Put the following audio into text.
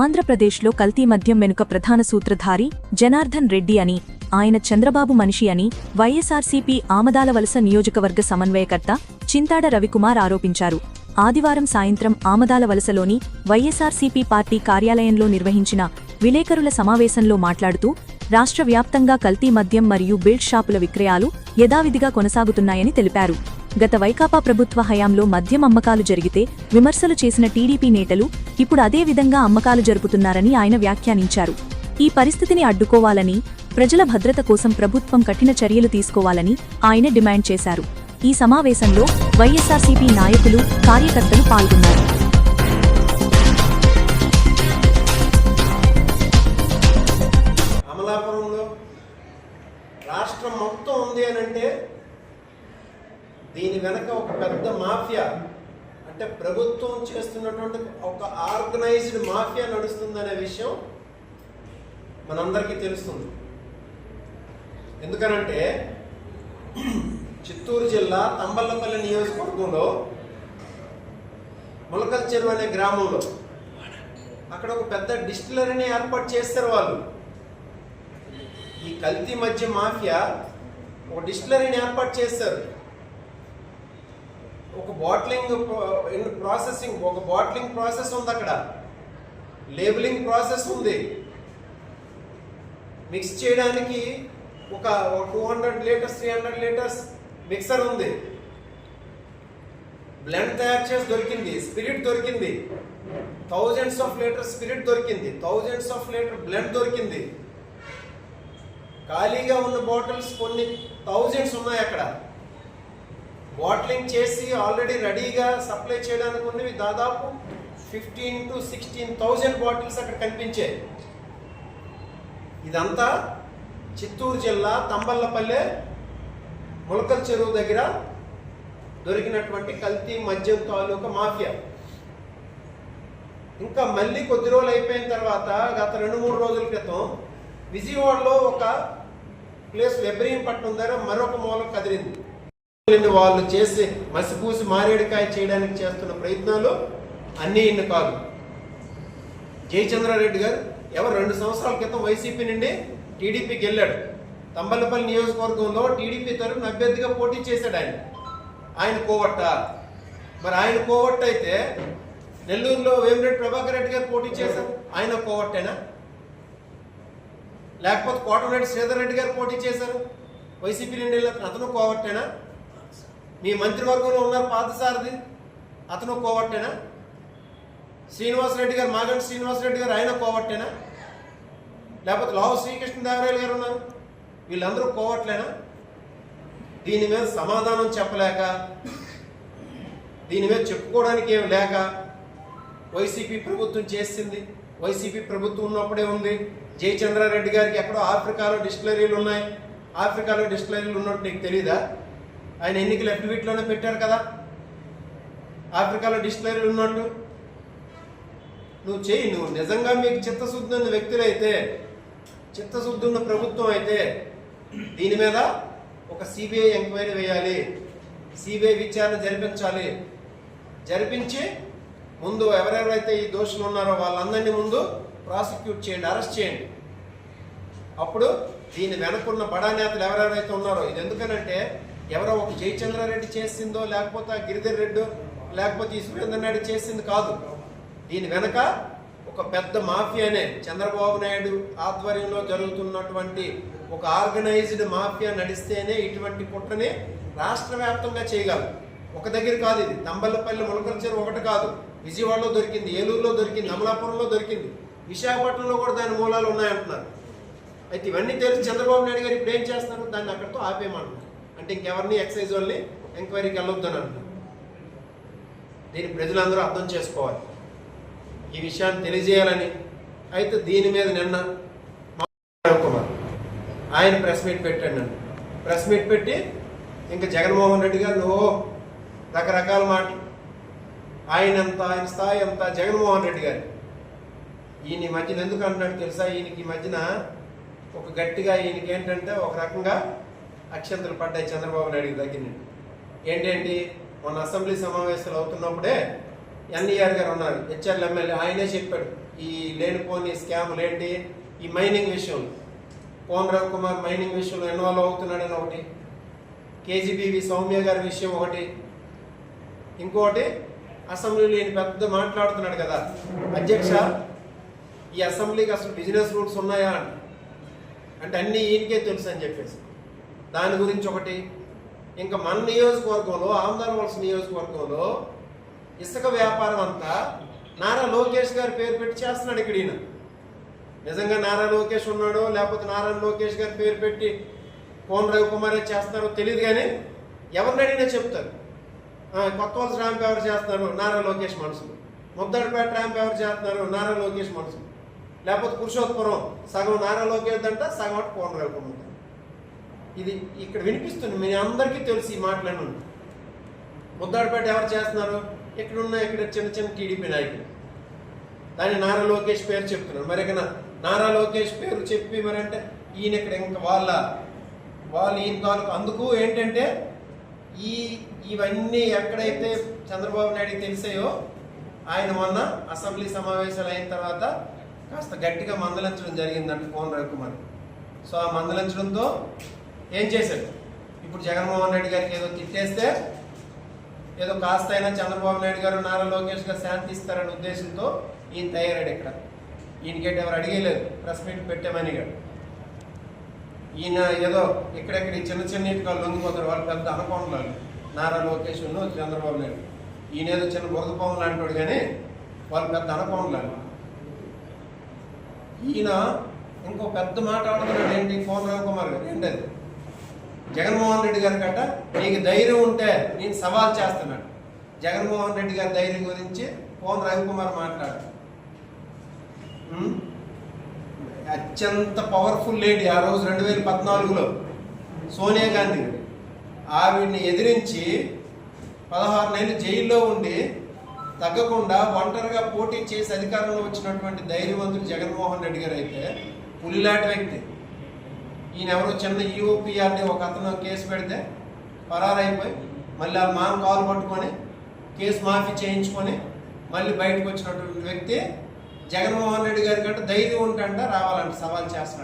ఆంధ్రప్రదేశ్లో కల్తీ మద్యం వెనుక ప్రధాన సూత్రధారి జనార్దన్ రెడ్డి అని ఆయన చంద్రబాబు మనిషి అని వైఎస్ఆర్సీపీ ఆమదాల వలస నియోజకవర్గ సమన్వయకర్త చింతాడ రవికుమార్ ఆరోపించారు. ఆదివారం సాయంత్రం ఆమదాల వలసలోని వైఎస్ఆర్సీపీ పార్టీ కార్యాలయంలో నిర్వహించిన విలేకరుల సమావేశంలో మాట్లాడుతూ రాష్ట్ర వ్యాప్తంగా కల్తీ మద్యం మరియు బిల్డ్ షాపుల విక్రయాలు యథావిధిగా కొనసాగుతున్నాయని తెలిపారు. గత వైకాపా ప్రభుత్వ హయాంలో మద్యం అమ్మకాలు జరిగితే విమర్శలు చేసిన టీడీపీ నేతలు ఇప్పుడు అదే విధంగా అమ్మకాలు జరుపుతున్నారని ఆయన వ్యాఖ్యానించారు. ఈ పరిస్థితిని అడ్డుకోవాలని ప్రజల భద్రత కోసం ప్రభుత్వం కఠిన చర్యలు తీసుకోవాలని ఆయన డిమాండ్ చేశారు. ఈ సమావేశంలో వైఎస్ఆర్సీపీ నాయకులు కార్యకర్తలు పాల్గొన్నారు. రాష్ట్రం మొత్తం ఉంది అని అంటే దీని వెనక ఒక పెద్ద మాఫియా అంటే ప్రభుత్వం చేస్తున్నటువంటి ఒక ఆర్గనైజ్డ్ మాఫియా నడుస్తుందనే విషయం మనందరికీ తెలుస్తుంది. ఎందుకనంటే చిత్తూరు జిల్లా తంబల్లపల్లి నియోజకవర్గంలో ములకల్ చెరువు అనే గ్రామంలో అక్కడ ఒక పెద్ద డిస్టిలరీని ఏర్పాటు చేస్తారు వాళ్ళు. ఈ కల్తీ మధ్య మాఫియా ఒక డిస్టిలరీని ఏర్పాటు చేస్తారు ఒక బాట్లింగ్ ప్రాసెసింగ్ ఒక బాట్లింగ్ ప్రాసెస్ ఉంది అక్కడ. లేబులింగ్ ప్రాసెస్ ఉంది. మిక్స్ చేయడానికి ఒక two hundred litres three hundred litres mixer ఉంది. బ్లెండ్ తయారు చేసి దొరికింది స్పిరిట్ దొరికింది. థౌజండ్స్ ఆఫ్ లీటర్ స్పిరిట్ దొరికింది థౌజండ్స్ ఆఫ్ లీటర్ బ్లెండ్ దొరికింది. ఖాళీగా ఉన్న బాటిల్స్ కొన్ని థౌజండ్స్ ఉన్నాయి అక్కడ. బాటిలింగ్ చేసి ఆల్రెడీ రెడీగా సప్లై చేయడానికి ఉన్నవి దాదాపు fifteen to sixteen thousand bottles అక్కడ కనిపించాయి. ఇదంతా చిత్తూరు జిల్లా తంబల్లపల్లె ములకల్ చెరువు దగ్గర దొరికినటువంటి కల్తీ మద్యం తాలూకా మాఫియా. ఇంకా మళ్ళీ కొద్ది రోజులు అయిపోయిన తర్వాత గత రెండు మూడు రోజుల క్రితం విజయవాడలో ఒక ప్లేస్ వెబ్రహీంపట్నం దగ్గర మరొక మూలం కదిలింది. వాళ్ళు చేసి మసిపూసి మారేడుకాయ చేయడానికి చేస్తున్న ప్రయత్నాలు అన్నీ ఇన్ని కాదు. జయచంద్రారెడ్డి గారు ఎవరు రెండు సంవత్సరాల క్రితం వైసీపీ నుండి టీడీపీకి వెళ్ళాడు. తంబలపల్లి నియోజకవర్గంలో టీడీపీ తరఫున అభ్యర్థిగా పోటీ చేశాడు ఆయన. ఆయన కోవట్ట. మరి ఆయన కోవట్ట అయితే నెల్లూరులో వేమిరెడ్డి ప్రభాకర్ రెడ్డి గారు పోటీ చేశారు. ఆయన కోవట్టేనా? లేకపోతే కోటమిరెడ్డి శ్రీధర్ రెడ్డి గారు పోటీ చేశారు. వైసీపీ నుండి వెళ్ళిన అతను కోవట్టేనా? మీ మంత్రివర్గంలో ఉన్నారు పాతసారథి అతను కోవట్టేనా? శ్రీనివాసరెడ్డి గారు మాగంటి శ్రీనివాసరెడ్డి గారు ఆయన కోవట్టేనా? లేకపోతే లావు శ్రీకృష్ణదేవరాయలు గారు ఉన్నారు? వీళ్ళందరూ కోవట్లేనా? దీని మీద సమాధానం చెప్పలేక దీని మీద చెప్పుకోవడానికి ఏం లేక వైసీపీ ప్రభుత్వం చేసింది. వైసీపీ ప్రభుత్వం ఉన్నప్పుడే ఉంది. జయచంద్రారెడ్డి గారికి ఎక్కడో ఆఫ్రికాలో డిస్టిలరీలు ఉన్నాయి. ఆఫ్రికాలో డిస్టిలరీలు ఉన్నట్టు నీకు తెలీదా? ఆయన ఎన్నికలు అఫిడవిట్లోనే పెట్టారు కదా? ఆఫ్రికాలో డిస్టిలరీలు ఉన్నట్టు. నువ్వు చేయి నువ్వు నిజంగా మీకు చిత్తశుద్ధి ఉన్న వ్యక్తులైతే చిత్తశుద్ధి ఉన్న ప్రభుత్వం అయితే దీని మీద ఒక సిబిఐ ఎంక్వైరీ వేయాలి. సిబిఐ విచారణ జరిపించాలి. జరిపించి ముందు ఎవరెవరైతే ఈ దోషులు ఉన్నారో వాళ్ళందరినీ ముందు ప్రాసిక్యూట్ చేయండి అరెస్ట్ చేయండి. అప్పుడు దీని వెనకున్న బడా నేతలు ఎవరెవరైతే ఉన్నారో ఇది ఎందుకనంటే ఎవరో ఒక జయచంద్రారెడ్డి చేసిందో లేకపోతే గిరిధర్ రెడ్డి లేకపోతే ఈ సురేందర్ నాయుడు చేసింది కాదు. దీని వెనక ఒక పెద్ద మాఫియానే చంద్రబాబు నాయుడు ఆధ్వర్యంలో జరుగుతున్నటువంటి ఒక ఆర్గనైజ్డ్ మాఫియా నడిస్తేనే ఇటువంటి కుట్రని రాష్ట్ర వ్యాప్తంగా చేయగలరు ఒక దగ్గర కాదు ఇది. తంబల్లపల్లి ములకల చెరువు ఒకటి కాదు. విజయవాడలో దొరికింది ఏలూరులో దొరికింది అమలాపురంలో దొరికింది. విశాఖపట్నంలో కూడా దాని మూలాలు ఉన్నాయంటున్నారు. అయితే ఇవన్నీ తెలిసి చంద్రబాబు నాయుడు గారు ఇప్పుడు ఏం చేస్తున్నారు? దాన్ని అక్కడితో ఆపేయమంటున్నారు. అంటే ఇంకెవరిని ఎక్సైజ్ వాళ్ళని ఎంక్వైరీకి వెళ్ళొద్దని అంటున్నారు. దీన్ని ప్రజలందరూ అర్థం చేసుకోవాలి. ఈ విషయాన్ని తెలియజేయాలని అయితే దీని మీద నిన్న కుమార్. ఆయన ప్రెస్ మీట్ పెట్టాడు నన్ను. ప్రెస్ మీట్ పెట్టి ఇంకా జగన్మోహన్ రెడ్డి గారు నువ్వు రకరకాల మాటలు. ఆయన ఎంత ఆయన స్థాయి ఎంత జగన్మోహన్ రెడ్డి గారు. ఈయన మధ్యన ఎందుకు అంటున్నాడు తెలుసా? ఈయనకి ఈ మధ్యన ఒక గట్టిగా ఈయనకి ఏంటంటే ఒక రకంగా అక్షంతలు పడ్డాయి చంద్రబాబు నాయుడు దగ్గర ఏంటంటే? మొన్న అసెంబ్లీ సమావేశాలు అవుతున్నప్పుడే ఎన్ఈఆర్ గారు ఉన్నారు హెచ్ఆర్ఎల్ ఎమ్మెల్యే ఆయనే చెప్పాడు ఈ లేనిపోని స్కాములు ఏంటి? ఈ మైనింగ్ విషయంలో. కోన్ రవికుమార్ మైనింగ్ విషయంలో ఇన్వాల్వ్ అవుతున్నాడని ఒకటి. కేజీబీవి సౌమ్య గారి విషయం ఒకటి. ఇంకోటి అసెంబ్లీలో ఈయన పెద్ద మాట్లాడుతున్నాడు కదా. అధ్యక్ష ఈ అసెంబ్లీకి అసలు బిజినెస్ రూట్స్ ఉన్నాయా అంటే అన్నీ ఈయనకే తెలుసు అని చెప్పేసి. దాని గురించి ఒకటి. ఇంకా మన నియోజకవర్గంలో ఆమదాల వలస నియోజకవర్గంలో ఇసుక వ్యాపారం అంతా నారా లోకేష్ గారి పేరు పెట్టి చేస్తున్నాడు ఇక్కడ ఈయన. నిజంగా నారా లోకేష్ ఉన్నాడో లేకపోతే నారా లోకేష్ గారి పేరు పెట్టి కోన్ రవికుమారే చేస్తున్నారో తెలియదు కానీ ఎవరిని అడిగినా చెప్తారు. కొత్త వలస ర్యాంప్ ఎవరు చేస్తున్నారు? నారా లోకేష్ మనసులు ముద్దడిపేట ర్యాంప్ ఎవరు చేస్తున్నారు? నారా లోకేష్ మనసులు లేకపోతే పురుషోత్పురం సగం నారా లోకేష్ అంట సగం అటు కోన రవికుమార్ ఇది ఇక్కడ వినిపిస్తుంది మీ అందరికీ తెలిసి ఈ మాటలను ముద్దాడిపేట ఎవరు చేస్తున్నారు? ఇక్కడున్న ఇక్కడ చిన్న చిన్న టీడీపీ నాయకులు. దాన్ని నారా లోకేష్ పేరు చెప్తున్నారు. మరి ఇక్కడ నారా లోకేష్ పేరు చెప్పి మరి అంటే ఈయన ఇక్కడ ఇంకా వాళ్ళ వాళ్ళు ఈయన తాలూకు అందుకు ఏంటంటే ఈ ఇవన్నీ ఎక్కడైతే చంద్రబాబు నాయుడికి తెలిసాయో ఆయన మొన్న అసెంబ్లీ సమావేశాలు అయిన తర్వాత కాస్త గట్టిగా మందలించడం జరిగిందంట కోన రవికుమార్ సో ఆ మందలించడంతో ఏం చేశాడు? ఇప్పుడు జగన్మోహన్ రెడ్డి గారికి ఏదో తిట్టేస్తే ఏదో కాస్త అయినా చంద్రబాబు నాయుడు గారు నారా లోకేష్ గారు శాంతి ఇస్తారనే ఉద్దేశంతో ఈయన తయారాడు ఇక్కడ. ఈయనకేట ఎవరు అడిగేలేదు. ప్రెస్ మీట్ పెట్టామని గారు ఈయన ఏదో ఇక్కడెక్కడ ఈ చిన్న చిన్న ఇటుకలు లొంగిపోతారు. వాళ్ళు పెద్ద అనుకోవడం నారా లోకేష్ చంద్రబాబు నాయుడు. ఈయన ఏదో చిన్న బురద పాము లాంటివాడు కానీ వాళ్ళు పెద్ద అనుకోవడం ఈయన ఇంకో పెద్ద మాట ఆడుతున్నాడు ఏంటి? కోన కుమార్ గారు. ఏంటది? జగన్మోహన్ రెడ్డి గారి కట్ట నీకు ధైర్యం ఉంటే నేను సవాల్ చేస్తున్నాను. జగన్మోహన్ రెడ్డి గారి ధైర్యం గురించి పోన్ రవికుమార్ మాట్లాడు. అత్యంత పవర్ఫుల్ లేడీ ఆ రోజు రెండు వేల పద్నాలుగులో. సోనియా గాంధీ. ఆవిడ్ని ఎదిరించి పదహారు నెలలు జైల్లో ఉండి తగ్గకుండా ఒంటరిగా పోటీ చేసి అధికారంలో వచ్చినటువంటి ధైర్యవంతుడు జగన్మోహన్ రెడ్డి గారు అయితే పులిలాంటి వ్యక్తి. ఈయన ఎవరో చిన్న ఈఓపిఆర్ని ఒక అతను కేసు పెడితే పరారైపోయి మళ్ళీ ఆ మామ కాలు పట్టుకొని కేసు మాఫీ చేయించుకొని మళ్ళీ బయటకు వచ్చినటువంటి వ్యక్తి జగన్మోహన్ రెడ్డి గారి కంటే ధైర్యం ఉంటంట రావాలంటే సవాల్ చేస్తున్నాడు.